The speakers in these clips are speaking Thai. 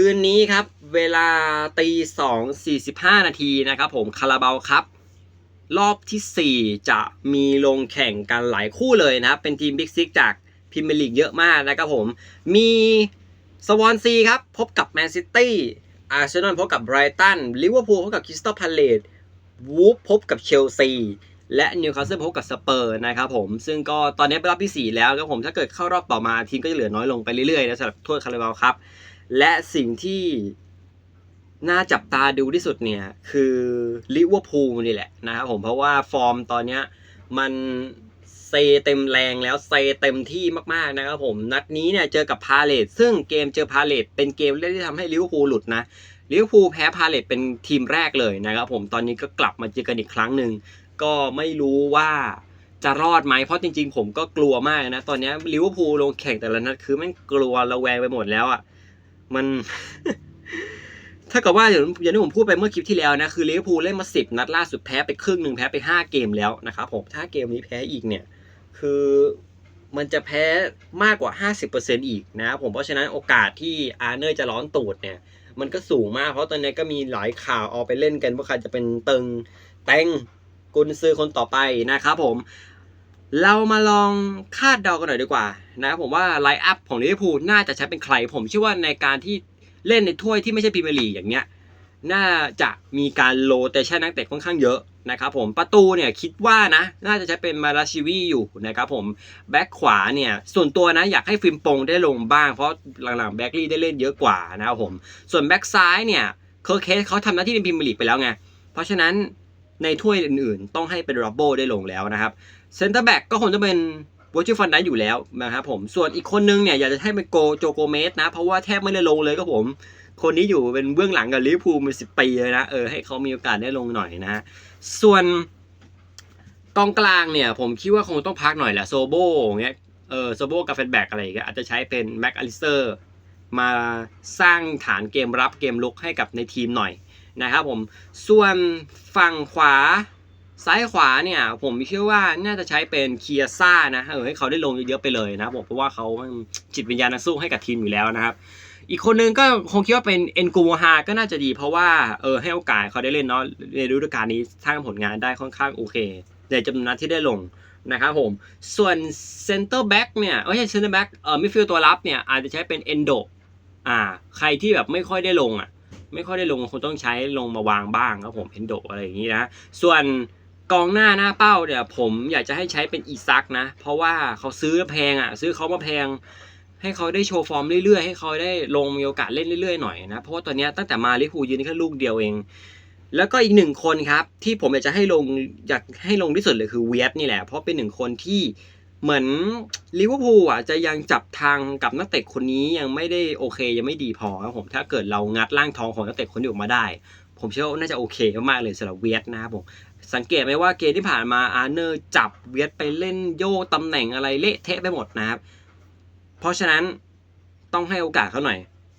คืนนี้ครับ เวลาตีสองสี่สิบห้านาทีนะครับผมคาราบาลครับ รอบทีสี่ 4 จะมีลงแข่งกันหลายคู่เลยนะครับ เป็นทีมบิ๊กซิกจากพรีเมียร์ลีกเยอะมากนะครับผม มีสวอนซีครับ พบกับแมนซิตี้อาร์เซนอลพบกับไบรตันลิเวอร์พูลพบกับคริสตัลพาเลตวูฟพบกับเชลซีและนิวคาสเซิลพบกับสเปอร์นะครับผม ซึ่งก็ตอนนี้เป็นรอบที่ 4 แล้วครับผม ถ้าเกิดเข้ารอบต่อมาทีมก็จะเหลือน้อยลงไปเรื่อยๆนะสำหรับถ้วยคาราบาลครับ และสิ่งที่น่าจับตาดูที่สุดเนี่ย คือลิเวอร์พูลนี่แหละนะครับผมเพราะว่าฟอร์มตอนเนี้ยมันเซเต็มแรงแล้วเซเต็มที่มากๆนะครับผม นัดนี้เนี่ยเจอกับพาเลตซึ่งเกมเจอพาเลตเป็นเกมแรกที่ทำให้ลิเวอร์พูลหลุดนะลิเวอร์พูลแพ้พาเลตเป็นทีมแรกเลยนะครับผมตอนนี้ก็กลับมาเจอกันอีกครั้งหนึ่งก็ไม่รู้ว่าจะรอดไหมเพราะจริงๆ ผมก็กลัวมากนะ ตอนนี้ลิเวอร์พูลลงแข่งแต่ละนัดคือม่งกลัวระแวงไปหมดแล้วอะ มัน ถ้ากับว่าอย่างที่ผมพูดไปเมื่อคลิปที่แล้วนะ คือลิเวอร์พูลเล่นมาสิบนัดล่าสุดแพ้ไปครึ่งหนึ่งแพ้ไปห้าเกมแล้วนะครับผมถ้าเกมนี้แพ้อีกเนี่ย คือมันจะแพ้มากกว่า 50%อีกนะครับผมเพราะฉะนั้นโอกาสที่อาร์เนอร์จะร้อนตูดเนี่ยมันก็สูงมาก เพราะตอนนี้ก็มีหลายข่าวเอาไปเล่นกันว่าใครจะเป็นเติงแตงกุนซือคนต่อไปนะครับผม เรามาลองคาดเดากันหน่อยดีกว่านะครับผมว่าไลน์อัพของลิเวอร์พูลน่าจะใช้เป็นใคร ผมเชื่อว่าในการที่เล่นในถ้วยที่ไม่ใช่พรีเมียร์ลีกอย่างเงี้ยน่าจะมีการโลเตชันนักเตะค่อนข้างเยอะนะครับผมประตูเนี่ยคิดว่านะ น่าจะใช้เป็นมาราชิวีอยู่นะครับผมแบ็คขวาเนี่ยส่วนตัวนะอยากให้ฟิล์มปงได้ลงบ้าง เพราะหลังๆแบ็คลี่ได้เล่นเยอะกว่านะครับผมส่วนแบ็คซ้ายเนี่ยเคอร์เคสเขาทำหน้าที่ในพรีเมียร์ลีกไปแล้วไงเพราะฉะนั้นในถ้วยอื่นๆ ต้องให้เป็นโรโบได้ลงแล้วนะครับ เซนเตอร์แบ็กก็คงจะเป็นวอชิฟันได้อยู่แล้วนะครับผม ส่วนอีกคนนึงเนี่ยอยากจะให้เป็นโกโจโกเมสนะ เพราะว่าแทบไม่ได้ลงเลยก็ผม คนนี้อยู่เป็นเบื้องหลังกับลิเวอร์พูลมาสิบปีเลยนะ เออให้เขามีโอกาสได้ลงหน่อยนะฮะส่วนกองกลางเนี่ยผมคิดว่าคงต้องพักหน่อยแหละโซโบเงี้ย เออโซโบกับแฟนแบ็กอะไรอย่างเงี้ยอาจจะใช้เป็นแม็กอลิสเตอร์มาสร้างฐานเกมรับเกมลุกให้กับในทีมหน่อยนะครับผม ส่วนฝั่งขวา ซ้ายขวาเนี่ยผมเชื่อว่าน่าจะใช้เป็นเคียซ่านะเออให้เขาได้ลงเยอะๆไปเลยนะผมเพราะว่าเขาจิตวิญญาณนักสู้ให้กับทีมอยู่แล้วนะครับ อีกคนนึงก็คงคิดว่าเป็นเอ็นกูโมฮาก็น่าจะดี เพราะว่าเออให้โอกาสเขาได้เล่นเนาะในฤดูกาลนี้สร้างผลงานได้ค่อนข้างโอเค ในจำนวนนัดที่ได้ลงนะครับผม ส่วนเซนเตอร์แบ็กเนี่ยไม่ใช่เซนเตอร์แบ็กเออมิดฟิลด์ตัวรับเนี่ยอาจจะใช้เป็นเอนโดอ่าใครที่แบบไม่ค่อยได้ลงอะไม่ค่อยได้ลงคงต้องใช้ลงมาวางบ้างครับผมเอนโดอะไรอย่างนี้นะ ส่วน กองหน้าหน้าเป้าเนี่ยวผมอยากจะให้ใช้เป็นอีซักนะ เพราะว่าเขาซื้อแพงอะ ซื้อเขามาแพง ให้เขาได้โชว์ฟอร์มเรื่อยๆ ให้เขาได้ลงมีโอกาสเล่นเรื่อยๆหน่อยนะ เพราะว่าตอนเนี้ยตั้งแต่มาลิเวอร์พูลยืนแค่ลูกเดียวเอง แล้วก็อีกหนึ่งคนครับ ที่ผมอยากจะให้ลงอยากให้ลงที่สุดเลยคือเวียดนี่แหละเพราะเป็นหนึ่งคนที่เหมือนลิเวอร์พูลอะจะยังจับทางกับนักเตะคนนี้ยังไม่ได้โอเคยังไม่ดีพอครับผมถ้าเกิดเรางัดร่างทองของนักเตะคนนี้ออกมาได้ ผมเชื่อว่าน่าจะโอเคมากๆเลยสำหรับเวียดนะครับผม สังเกตไหมว่าเกมที่ผ่านมาอาร์เนอร์จับเวียดไปเล่นโยกตำแหน่งอะไรเละเทะไปหมดนะครับ เพราะฉะนั้นต้องให้โอกาสเขาหน่อย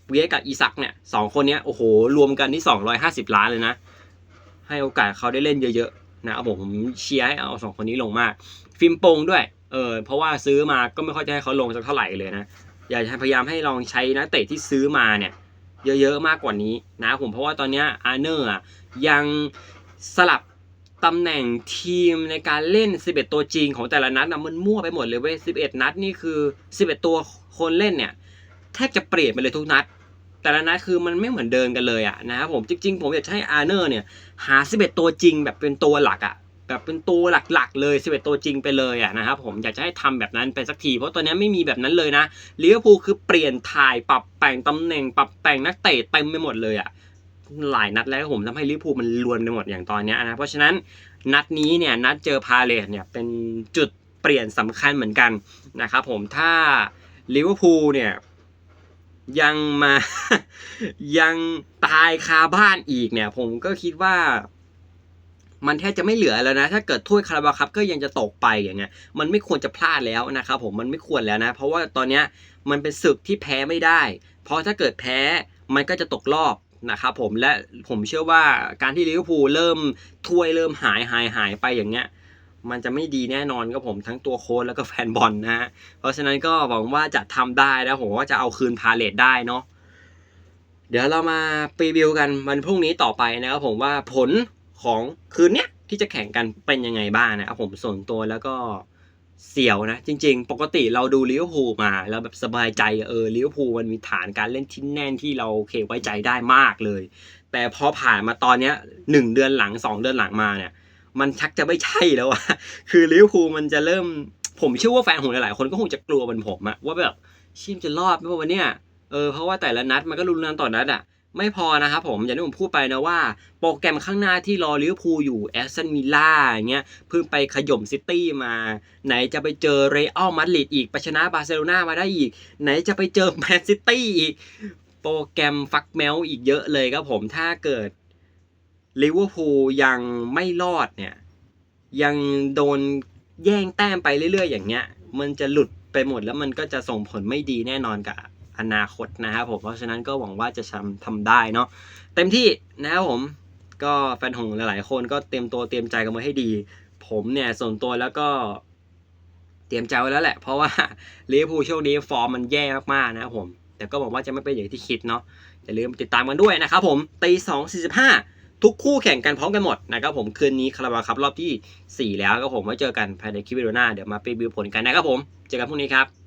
เวียดกับอีซักเนี่ยสองคนเนี้ยโอ้โห รวมกันที่ 250 ล้านเลยนะ ให้โอกาสเขาได้เล่นเยอะๆนะครับผมผมเชียร์ให้เอาสองคนนี้ลงมาก ฟิล์มโปงด้วยเออเพราะว่าซื้อมาก็ไม่ค่อยจะให้เขาลงสักเท่าไหร่เลยนะอยากจะพยายามให้ลองใช้นักเตะที่ซื้อมาเนี่ยเยอะๆมากกว่านี้นะผมเพราะว่าตอนเนี้ยอาร์เนอร์ยังสลับ ตำแหน่งทีมในการเล่น 11 ตัวจริงของแต่ละนัดนะมันมั่วไปหมดเลยเว้ย11 นัดนี่คือ 11 ตัวคนเล่นเนี่ยแทบจะเปลี่ยนไปเลยทุกนัด แต่ละนัดคือมันไม่เหมือนเดิมกันเลยอะนะครับผมจริง ๆ ผมอยากจะให้อาร์เนอร์เนี่ยหา 11 ตัวจริงแบบเป็นตัวหลักอะแบบเป็นตัวหลักๆเลย11ตัวจริงไปเลยอะนะครับผมอยากจะให้ทำแบบนั้นไปสักที เพราะตอนนี้ไม่มีแบบนั้นเลยนะลิเวอร์พูลคือเปลี่ยนถ่ายปรับแต่งตำแหน่งปรับแต่งนักเตะเต็มไปหมดเลยอะ หลายนัดแล้วผมทำให้ลิเวอร์พูลมันลวนไปหมดอย่างตอนนี้นะเพราะฉะนั้นนัดนี้เนี่ยนัดเจอพาเลทเนี่ยเป็นจุดเปลี่ยนสำคัญเหมือนกันนะครับผมถ้าลิเวอร์พูลเนี่ยยังมายังตายคาบ้านอีกเนี่ย ผมก็คิดว่า มันแทบจะไม่เหลือแล้วนะ ถ้าเกิดถ้วยคาราบาครับก็ยังจะตกไปอย่างเงี้ยมันไม่ควรจะพลาดแล้วนะครับผมมันไม่ควรแล้วนะ เพราะว่าตอนเนี้ยมันเป็นศึกที่แพ้ไม่ได้ เพราะถ้าเกิดแพ้มันก็จะตกรอบ นะครับผมและผมเชื่อว่าการที่ลิเวอร์พูลเริ่มถ้วยเริ่มหายหายหายไปอย่างเงี้ยมันจะไม่ดีแน่นอนครับผมทั้งตัวโค้ชแล้วก็แฟนบอลนะฮะเพราะฉะนั้นก็หวังว่าจะทำได้แล้วผมว่าจะเอาคืนพาเลตได้เนาะเดี๋ยวเรามาพรีวิวกันวันพรุ่งนี้ต่อไปนะครับผมว่าผลของคืนเนี้ยที่จะแข่งกันเป็นยังไงบ้างนะครับผมส่วนตัวแล้วก็ เสียวนะ จริง ๆ ปกติเราดูลิเวอร์พูลมาแล้วแบบสบายใจเออลิเวอร์พูลมันมีฐานการเล่นที่แน่นที่เราโอเคไว้ใจได้มากเลย แต่พอผ่านมาตอนเนี้ยหนึ่งเดือนหลังสองเดือนหลังมาเนี่ย มันชักจะไม่ใช่แล้วอะคือลิเวอร์พูลมันจะเริ่ม ผมเชื่อว่าแฟนหงหลายๆคนก็คงจะกลัวเหมือนผมอะว่าแบบชิมจะรอดไหมวะเนี่ยเออเพราะว่าแต่ละนัดมันก็รุนแรงต่อนัดอะ ไม่พอนะครับผมอย่างที่ผมพูดไปนะว่า โปรแกรมข้างหน้าที่รอลิเวอร์พูลอยู่แอสตันวิลล่าอย่างเงี้ยเพิ่งไปขย่มซิตี้มา ไหนจะไปเจอเรอัลมาดริดอีกไปชนะบาร์เซโลนามาได้อีก ไหนจะไปเจอแมนซิตี้อีก โปรแกรมฟักแมวอีกเยอะเลยครับผมถ้าเกิดลิเวอร์พูลยังไม่รอดเนี่ย ยังโดนแย่งแต้มไปเรื่อยๆ อย่างเงี้ย มันจะหลุดไปหมดแล้วมันก็จะส่งผลไม่ดีแน่นอนกับ อนาคตนะครับผมเพราะฉะนั้นก็หวังว่าจะทำทำได้เนาะเต็มที่นะครับผมก็แฟนหงหลายๆคนก็เตรียมตัวเตรียมใจกันมาให้ดี ผมเนี่ยส่วนตัวแล้วก็เตรียมใจไว้แล้วแหละ เพราะว่าลิเวอร์พูลช่วงนี้ฟอร์มมันแย่มากๆนะครับผม แต่ก็บอกว่าจะไม่เป็นอย่างที่คิดเนาะอย่าลืมติดตามกันด้วยนะครับผมตีสองสี่สิบห้าทุกคู่แข่งกันพร้อมกันหมดนะครับผมคืนนี้คาราบาครับรอบที่ 4 แล้วก็ผมไว้เจอกันภายในคลิปวิดีโอหน้าเดี๋ยวมารีวิวผลกันนะครับผม เจอกันพรุ่งนี้ครับ